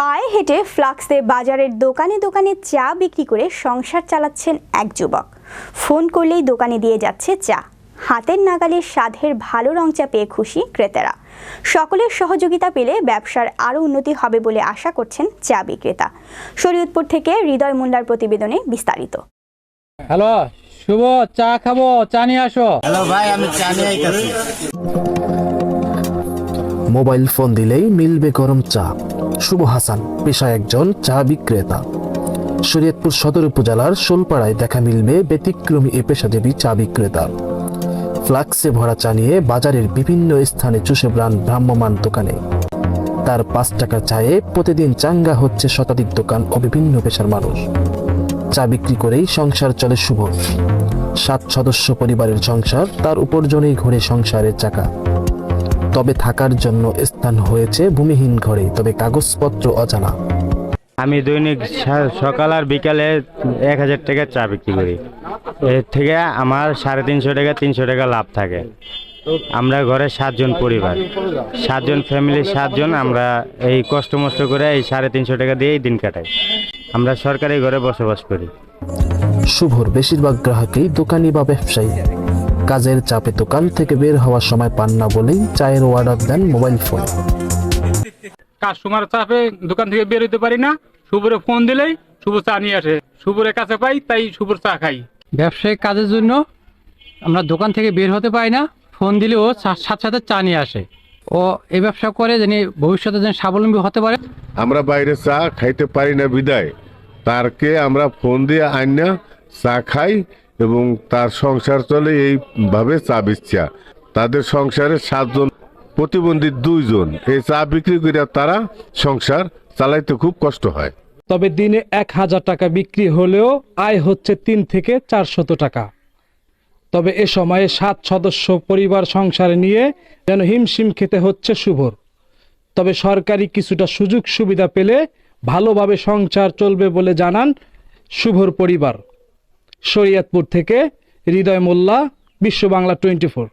পায়ে হেঁটে ফ্লাক্সে বাজারের দোকানে দোকানে চা বিক্রি করে সংসার চালাচ্ছেন এক যুবক। ফোন করলেই দোকানে দিয়ে যাচ্ছে চা। হাতের নাগালে স্বাদের ভালো রং চা পেয়ে খুশি ক্রেতারা। সকলের সহযোগিতা পেলে ব্যবসার আরও উন্নতি হবে বলে আশা করছেন চা বিক্রেতা। শরীয়তপুর থেকে হৃদয় মুন্ডার প্রতিবেদনে বিস্তারিত। হ্যালো শুভ চা খাব চা নিয়ে আসো। হ্যালো ভাই আমি চা নিয়ে আইতাছি। মোবাইল ফোন দিলেই মিলবে গরম চা। শুভ হাসান, পেশায় একজন চা বিক্রেতা। শরীয়তপুর সদর উপজেলার শোলপাড়ায় দেখা মিলবে ব্যতিক্রমী এ পেশাজীবী চা বিক্রেতা। ফ্লাক্সে ভরা চা নিয়ে বাজারের বিভিন্ন স্থানে চুষে ব্রান ভ্রাম্যমান দোকানে। তার পাঁচ টাকার চায়ে প্রতিদিন চাঙ্গা হচ্ছে শতাধিক দোকান ও বিভিন্ন পেশার মানুষ। চা বিক্রি করেই সংসার চলে শুভ। সাত সদস্য পরিবারের সংসার, তার উপার্জনেই ঘুরে সংসারের চাকা। তবে থাকার জন্য স্থান হয়েছে ভূমিহীন ঘরে তবে কাগজপত্র অজানা। আমি দৈনিক সকাল আর বিকালে এক হাজার টাকা চা বিক্রি করি। এর থেকে আমার সাড়ে তিনশো টাকা তিনশো টাকা লাভ থাকে। আমরা ঘরে সাতজন পরিবার। সাতজন ফ্যামিলি সাতজন আমরা এই কষ্ট মষ্ট করে এই সাড়ে তিনশো টাকা দিয়েই দিন কাটাই। আমরা সরকারি ঘরে বসবাস করি। শুভর বেশিরভাগ গ্রাহকই দোকানি বা ব্যবসায়ী। কাজের চাপে দোকান থেকে বের হওয়ার সময় পান না বলেই চায়ের অর্ডার দেন মোবাইল ফোনে। কাস্টমার চাপে দোকান থেকে বের হতে পারি না শুভরে ফোন দিলেই শুভ চা নিয়ে আসে। শুভরের কাছে পাই তাই শুভর চা খাই। ব্যবসায়িক কাজের জন্য আমরা দোকান থেকে বের হতে পারি না ফোন দিলে ও সাথে সাথে চা নিয়ে আসে। ও এই ব্যবসা করে যিনি ভবিষ্যতে যেন স্বাবলম্বী হতে পারে। আমরা বাইরে চা খাইতে পারি না বিদায়। তারকে আমরা ফোন দিয়ে আইনা চা খাই এবং তার সংসার চলে এইভাবে চা বিচ্ছা। তাদের সংসারে সাতজন, প্রতিবন্ধী দুইজন। এই চা বিক্রি করে তারা সংসার চালাইতে খুব কষ্ট হয়। তবে দিনে এক হাজার টাকা বিক্রি হলেও আয় হচ্ছে তিন থেকে চারশত টাকা। তবে এ সময়ে সাত সদস্য পরিবার সংসার নিয়ে যেন হিমশিম খেতে হচ্ছে শুভর তবে সরকারি কিছুটা সুযোগ সুবিধা পেলে ভালোভাবে সংসার চলবে বলে জানান শুভর পরিবার। শরিয়তপুর থেকে হৃদয় মোল্লা বিশ্ব বাংলা টোয়েন্টি ফোর।